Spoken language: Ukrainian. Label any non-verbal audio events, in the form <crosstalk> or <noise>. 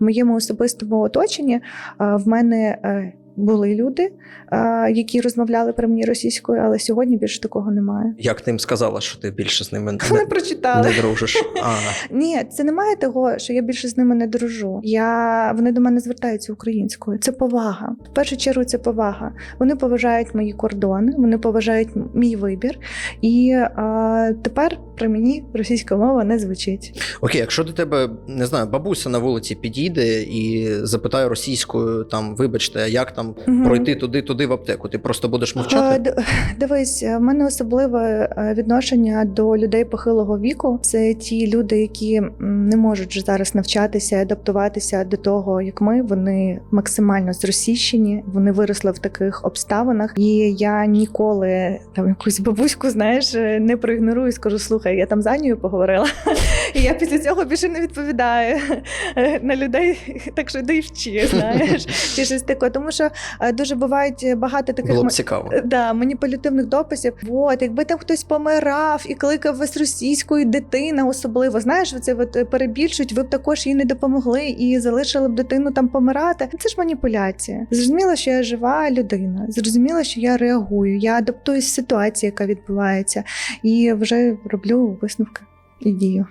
В моєму особистому оточенні е, в мене е, були люди, е, які розмовляли при мені російською, але сьогодні більше такого немає. Як ти їм сказала, що ти більше з ними Вони не, прочитали. не дружиш? <laughs> А, Ні, це немає того, що я більше з ними не дружу. Я вони до мене звертаються українською. Це повага. В першу чергу це повага. Вони поважають мої кордони, вони поважають мій вибір. І а, тепер при мені російська мова не звучить. окей, якщо до тебе не знаю, бабуся на вулиці підійде і запитає російською, там, вибачте, як там Мгм. пройти туди, туди в аптеку, ти просто будеш Е, мовчати? д- <laughs> Дивись, в мене особливе е, відношення до людей похилого віку. Це ті люди, які не можуть вже зараз навчатися, адаптуватися до того, як ми. Вони максимально зросійщені, вони виросли в таких обставинах. І я ніколи там якусь бабуську, знаєш, е, не проігнорую. Скажу, слухай, я там з Анією поговорила. <laughs> І я після цього більше не відповідаю е, <laughs> на людей. Так що йди вчи, <laughs> знаєш, чи щось таке. Тому що е, дуже бувають багато таких Було б цікаво. Е, Да, маніпулятивних дописів. От, якби там хтось помирав і кликав вас російською дитина, особливо знаєш, це от е, перебільшують, ви б також їй не допомогли і залишили б дитину там помирати. Це ж маніпуляція. Зрозуміло, що я жива людина. Зрозуміло, що я реагую, я адаптуюсь ситуації, яка відбувається, і вже роблю висновки і дію.